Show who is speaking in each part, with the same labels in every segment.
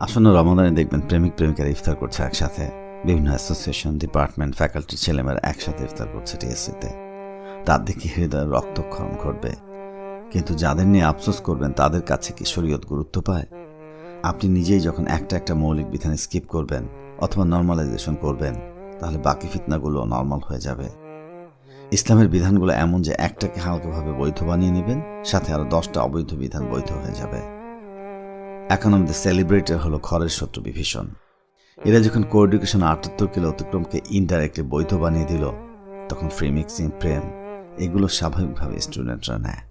Speaker 1: আসন্ন রমাদানে দেখবেন প্রেমিক প্রেমিকারা ইফতার করছে একসাথে। বিভিন্ন অ্যাসোসিয়েশন ডিপার্টমেন্ট ফ্যাকাল্টি ছেলেমেয়েরা একসাথে ইফতার করছে টিএসসিতে। তার দিকে হৃদয়ের রক্তক্ষরণ ঘটবে। কিন্তু যাদের নিয়ে আফসোস করবেন, তাদের কাছে কি শরীয়ত গুরুত্ব পায়? আপনি নিজেই যখন একটা একটা মৌলিক বিধান স্কিপ করবেন অথবা নর্মালাইজেশন করবেন, তাহলে বাকি ফিতনাগুলো নর্মাল হয়ে যাবে। ইসলামের বিধানগুলো এমন যে একটাকে হালকাভাবে বৈধ বানিয়ে নেবেন, সাথে আরও দশটা অবৈধ বিধান বৈধ হয়ে যাবে। এখন আমাদের সেলিব্রেটার হলো খরের শত্রু বিভীষণ। এরা যখন কো এডুকেশন আটাত্তর কিলো অতিক্রমকে ইনডাইরেক্টলি বৈধ বানিয়ে দিল, তখন ফ্রি মিক্সিং প্রেম এগুলো স্বাভাবিকভাবে স্টুডেন্টরা নেয়।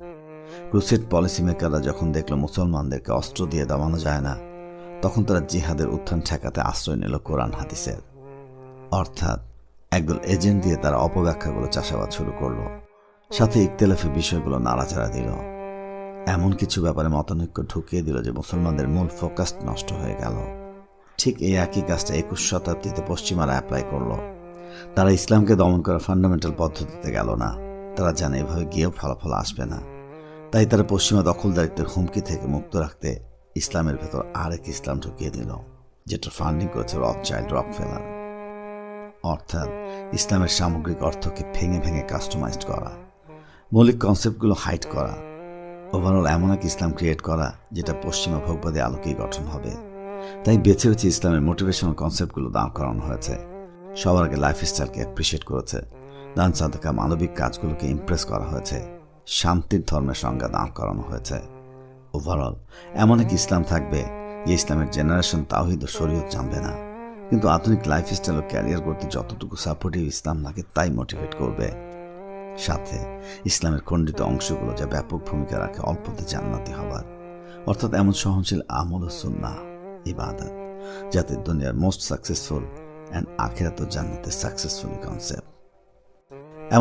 Speaker 1: ক্রুসেড পলিসি মেকাররা যখন দেখল মুসলমানদেরকে অস্ত্র দিয়ে দামানো যায় না, তখন তারা জিহাদের উত্থান ঠেকাতে আশ্রয় নিল কোরআন হাদিসের। অর্থাৎ একদল এজেন্ট দিয়ে তারা অপব্যাখ্যাগুলো চাষাবাদ শুরু করল। সাথে ইকতেলাফি বিষয়গুলো নাড়াচাড়া দিল। এমন কিছু ব্যাপারে মতানৈক্য ঢুকিয়ে দিল যে মুসলমানদের মূল ফোকাস নষ্ট হয়ে গেল। ঠিক এই একই কাজটা একুশ শতাব্দীতে পশ্চিমারা অ্যাপ্লাই করল। তারা ইসলামকে দমন করা ফান্ডামেন্টাল পদ্ধতিতে গেল না। তারা জানে এভাবে গিয়েও ফলাফল আসবে না। তাই তারা পশ্চিমা দখলদারিত্বের হুমকি থেকে মুক্ত রাখতে ইসলামের ভেতর আরেক ইসলাম ঢুকিয়ে দিল যেটা ফান্ডিং করেছে রক চাইল্ড রক ফেলার অর্থাৎ ইসলামের সামগ্রিক অর্থকে ভেঙে ভেঙে কাস্টমাইজড করা, মৌলিক কনসেপ্টগুলো হাইট করা ওভারঅল এমন এক ইসলাম ক্রিয়েট করা যেটা পশ্চিমা ভোগবাদী আলোকেই গঠন হবে। তাই বেছে বেছে ইসলামের মোটিভেশনাল কনসেপ্টগুলো দাঁড় করানো হয়েছে। সবার আগে লাইফস্টাইলকে অ্যাপ্রিসিয়েট করেছে। দান, সাদকা, মানবিক কাজগুলোকে ইমপ্রেস করা হয়েছে। শান্তির ধর্মের সংজ্ঞা দাঁড় করানো হয়েছে। ওভারঅল এমন এক ইসলাম থাকবে যে ইসলামের জেনারেশন তাওহিদ ও শরীয়ত জানবে না। কিন্তু আধুনিক লাইফস্টাইল ও ক্যারিয়ার করতে যতটুকু সাপোর্টিভ ইসলাম লাগে তাই মোটিভেট করবে। সাথে ইসলামের খণ্ডিত অংশগুলো যা ব্যাপক ভূমিকা রাখে অল্পতে জান্নাতি হবার। অর্থাৎ এমন সহনশীল আমল ও সুন্না ইবাদত, যাতে দুনিয়ার মোস্ট সাকসেসফুল অ্যান্ড আখেরাত জান্নাতের সাকসেসফুল কনসেপ্ট